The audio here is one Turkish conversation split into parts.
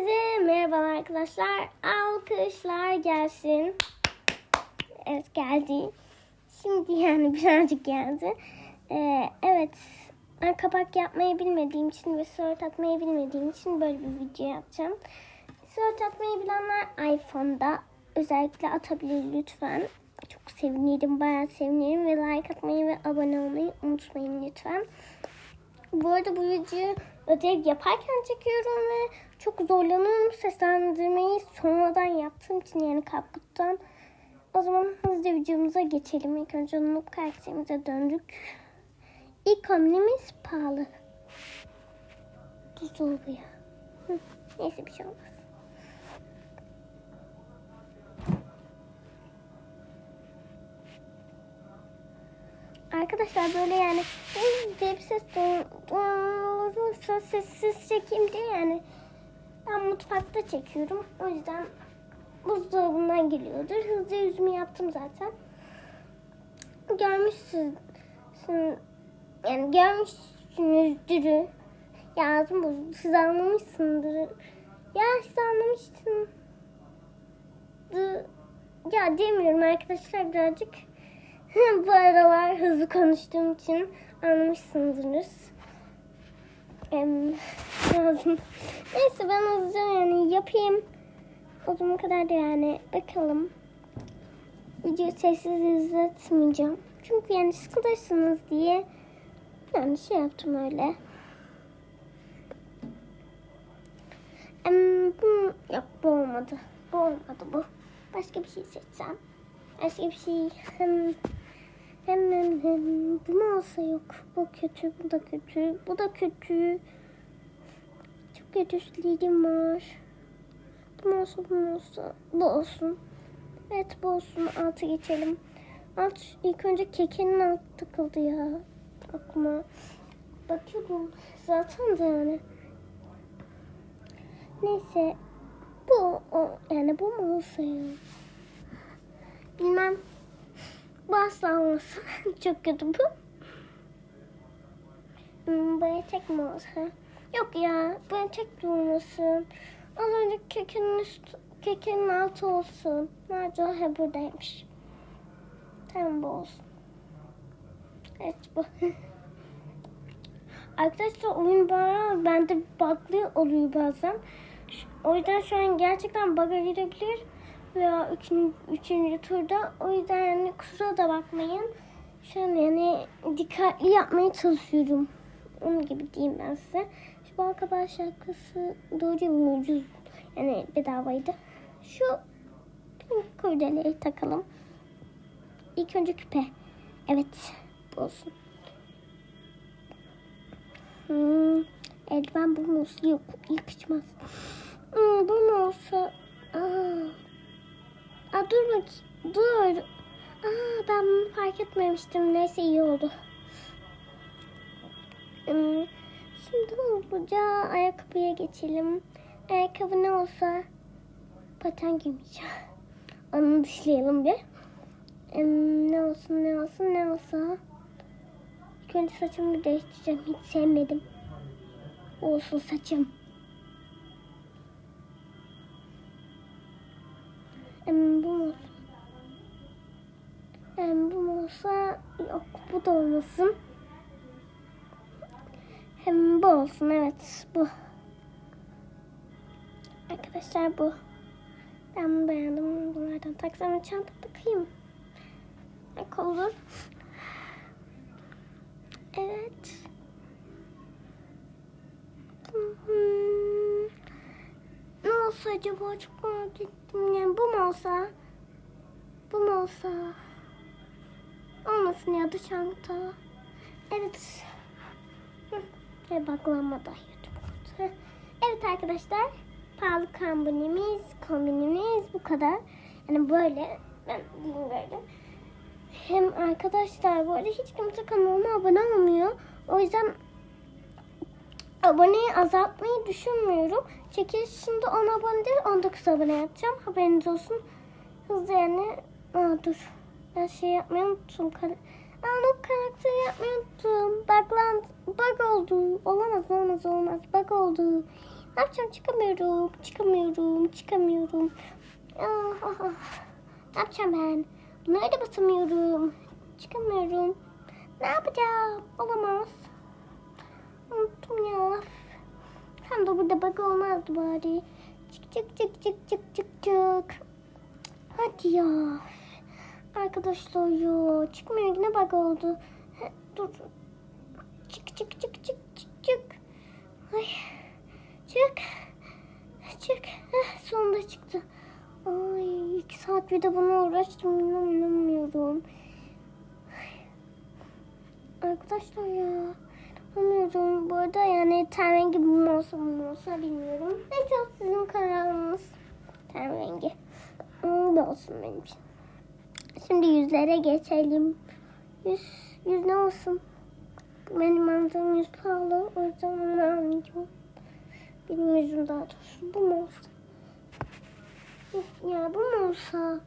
Hepinize merhaba arkadaşlar. Alkışlar gelsin. Evet geldi. Şimdi yani birazcık geldi. Ee, evet ben kapak yapmayı bilmediğim için ve sort atmayı bilmediğim için böyle bir video yapacağım. Sort atmayı bilenler iPhone'da özellikle atabilir lütfen. Çok sevinirim, bayağı sevinirim ve like atmayı ve abone olmayı unutmayın lütfen. Bu arada bu videoyu ödev yaparken çekiyorum ve çok zorlanıyorum seslendirmeyi sonradan yaptığım için yani kapkuttan. O zaman hızlıca videomuza geçelim. İlk önce noob karakterimize döndük. İlk hamlemiz pahalı. Buzdolabı ya. Hı, Neyse bir şey olmaz. Arkadaşlar böyle yani bir ses olursa sessiz çekeyim diye yani ben mutfakta çekiyorum. O yüzden buzdolabından geliyordur. Hızlı yüzümü yaptım zaten. Görmüşsün yani görmüşsünüzdür. Yazdım bu. Siz anlamışsındır. Ya siz anlamışsın. Ya demiyorum arkadaşlar birazcık. Bu aralar hızlı konuştuğum için anlamışsınız. Em, lazım. Neyse ben hızlıca yani yapayım. O zaman kadar da yani bakalım. Videoyu sessiz izletmeyeceğim. Çünkü yani sıkılırsınız diye yani şey yaptım öyle. Em, bu, yok bu olmadı. Bu olmadı bu. Başka bir şey seçsem. Başka bir şey. Hem, hem, hem. Bu mu olsa yok. Bu kötü, bu da kötü. Bu da kötü. Çok kötü üstlerim var. Bu mu olsa, bu mu olsa. Bu olsun. Evet bu olsun. Altı geçelim. Alt, ilk önce kekenin altı takıldı ya. Aklıma. Bakıyordum. Zaten de yani. Neyse. Bu o, yani bu mu olsa ya? Bilmem. Bu asla. Çok kötü bu. Hmm, böyle tek mi? Yok ya. Böyle tek de olmasın. Az önce kekenin üstü, kekenin altı olsun. Nerede? He buradaymış. Tamam bu olsun. Evet bu. Arkadaşlar oyun bayağı bende bug'lı oluyor bazen. O yüzden şu an gerçekten bug'a girebilir veya üçüncü, üçüncü turda. O yüzden yani kusura da bakmayın. Şu an yani dikkatli yapmaya çalışıyorum. Onun gibi diyeyim ben size. Şu Balkabağı şarkısı doğru ucuz. Yani bedavaydı. Şu kurdeleyi takalım. İlk önce küpe. Evet. Olsun. Hmm, eldiven bu mu olsa yok. Yakışmaz. Hmm, bu mu? Aa, Aa, dur bak. Dur. Aa, ben bunu fark etmemiştim. Neyse iyi oldu. Hmm, şimdi hızlıca ayakkabıya geçelim. Ayakkabı ne olsa paten giymeyeceğim. Onu dışlayalım bir. Hmm, ne olsun ne olsun ne olsa. İlk önce saçımı değiştireceğim. Hiç sevmedim. Olsun saçım. Em, bu olsun? Em, bu olsa yok bu da olmasın. Hem bu olsun evet bu. Arkadaşlar bu. Ben bunu beğendim. Bunlardan taksam çanta takayım. Bak olur. Evet. Hmm. Ne olsa acaba çok merak ettim. Yani bu mu olsa? Bu mu olsa? Olmasın ya da çanta. Evet. Ve baklanma da YouTube. Evet arkadaşlar. Pahalı kombinimiz, kombinimiz bu kadar. Yani böyle. Ben böyle. Hem arkadaşlar bu arada hiç kimse kanalıma abone olmuyor. O yüzden aboneyi azaltmayı düşünmüyorum. Çekiliş şimdi 10 abone değil 19 abone yapacağım. Haberiniz olsun. Hızlı yani. Aa dur. Ben şey yapmayı unuttum. Kar Aa karakteri yapmayı unuttum. Bug lan. Bug oldu. Olamaz olmaz olmaz. Bug oldu. Ne yapacağım? Çıkamıyorum. Çıkamıyorum. Çıkamıyorum. Ah, ah, ah. Ne yapacağım ben? Bunlara da basamıyorum. Çıkamıyorum. Ne yapacağım? Olamaz. Unuttum ya. Hem de burada bug olmazdı bari. Çık çık çık çık çık çık çık. Hadi ya. Arkadaşlar ya. Çıkmıyor yine bug oldu. He, Dur. Çık çık çık çık çık çık. Ay. Çık. Çık. Heh, sonunda çıktı. Ay iki saat bir de buna uğraştım. İnan- İnanmıyorum. Arkadaşlar ya. Bilmiyorum. Bu arada yani ten rengi mu olsa mu olsa bilmiyorum. Neyse sizin kararınız. Ten rengi. Hmm, Bu olsun benim için. Şimdi yüzlere geçelim. Yüz, yüz ne olsun? Benim aldığım yüz pahalı. O yüzden onu almayacağım. Benim yüzüm daha doğrusu. Bu mu olsun? Ya bu mu olsa?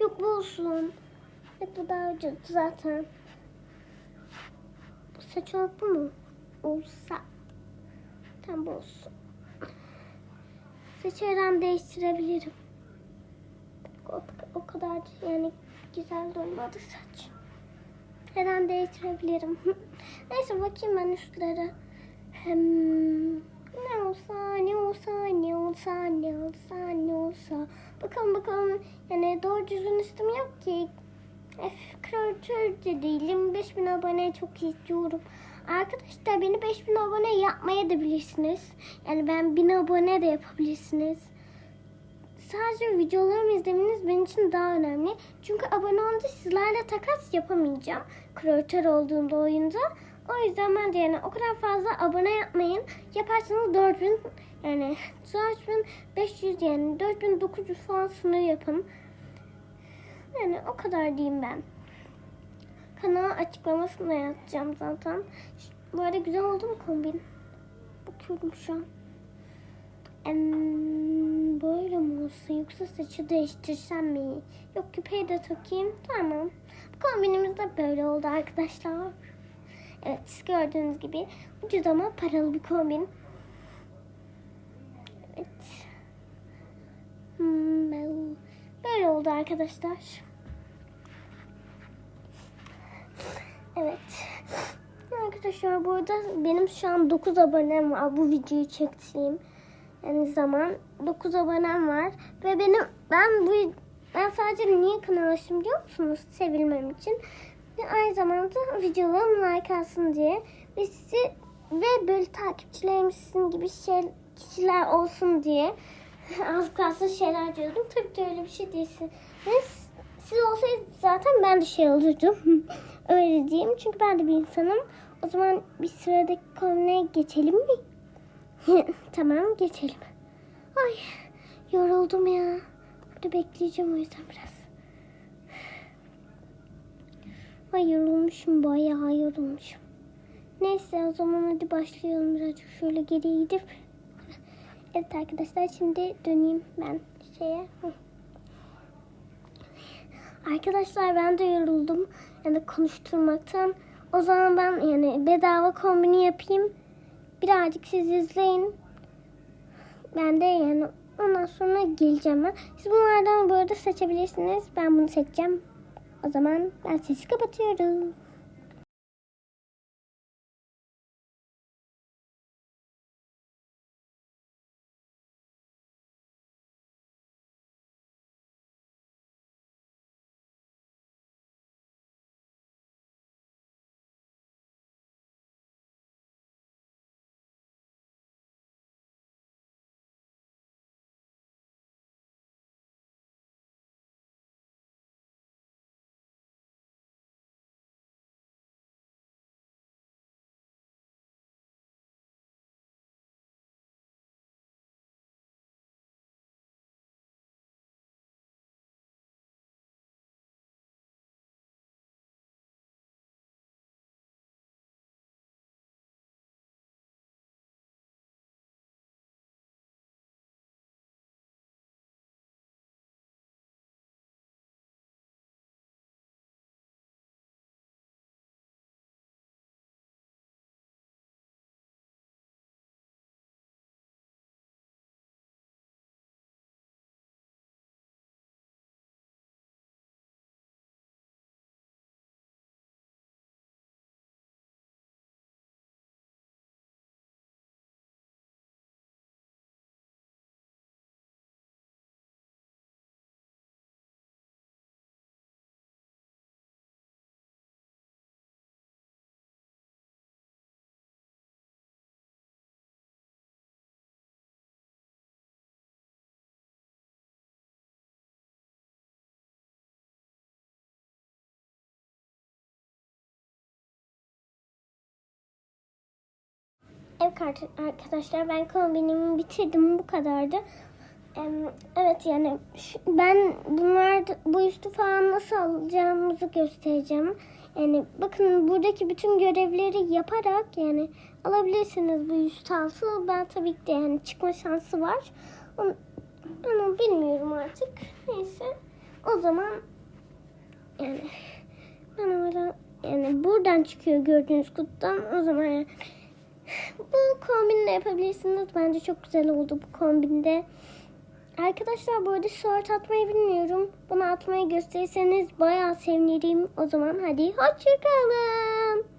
Yok bu olsun. Yok bu daha ucuz zaten. Saç bu mu? Olsa. Tam bu olsun. Saçı her an değiştirebilirim. O, o kadar yani güzel durmadı saç. Her an değiştirebilirim. Neyse bakayım ben üstlere. Hem ne olsa ne olsa ne olsa ne olsa ne olsa. Bakalım bakalım yani doğru düzgün üstüm yok ki. F kreatör de değilim. 5000 abone çok istiyorum. Arkadaşlar beni 5000 abone yapmaya da bilirsiniz. Yani ben 1000 abone de yapabilirsiniz. Sadece videolarımı izlemeniz benim için daha önemli. Çünkü abone olunca sizlerle takas yapamayacağım. Kreatör olduğumda oyunda. O yüzden ben de yani o kadar fazla abone yapmayın. Yaparsanız 4000 yani 4500 yani 4900 falan sınır yapın. Yani o kadar diyeyim ben. Kanal açıklamasını yazacağım zaten. Bu arada güzel oldu mu kombin? Bakıyorum şu an. Böyle mi olsa yoksa saçı değiştirsem mi? Yok küpeyi de takayım. Tamam. Bu kombinimiz de böyle oldu arkadaşlar. Evet siz gördüğünüz gibi ucuz ama paralı bir kombin. Evet. Hmm, böyle oldu arkadaşlar. Evet. Arkadaşlar burada benim şu an 9 abonem var bu videoyu çektiğim yani zaman 9 abonem var ve benim ben bu ben sadece niye kanal açtım biliyor musunuz? Sevilmem için. Ve aynı zamanda videolarım like alsın diye ve sizi ve böyle takipçilerim sizin gibi şey, kişiler olsun diye az kalsın şeyler diyordum. Tabii ki öyle bir şey değilsin. Siz olsaydınız zaten ben de şey olurdum. öyle diyeyim. Çünkü ben de bir insanım. O zaman bir sıradaki konuya geçelim mi? tamam geçelim. Ay yoruldum ya. Burada bekleyeceğim o yüzden biraz. Ay yorulmuşum bayağı yorulmuşum. Neyse o zaman hadi başlayalım birazcık şöyle geri gidip. Evet arkadaşlar şimdi döneyim ben şeye. Arkadaşlar ben de yoruldum. Yani konuşturmaktan. O zaman ben yani bedava kombini yapayım. Birazcık siz izleyin. Ben de yani ondan sonra geleceğim ben. Siz bunlardan bu arada seçebilirsiniz. Ben bunu seçeceğim. O zaman ben sesi kapatıyorum. Evet arkadaşlar ben kombinimi bitirdim bu kadardı. Evet yani ben bunlar bu üstü falan nasıl alacağımızı göstereceğim. Yani bakın buradaki bütün görevleri yaparak yani alabilirsiniz bu üst altı. Ben tabii ki de yani çıkma şansı var. Onu, onu bilmiyorum artık. Neyse. O zaman yani ben öyle yani buradan çıkıyor gördüğünüz kutudan. O zaman yani bu kombinle yapabilirsiniz. Bence çok güzel oldu bu kombinde. Arkadaşlar bu arada short atmayı bilmiyorum. Bunu atmayı gösterirseniz bayağı sevinirim. O zaman hadi hoşçakalın.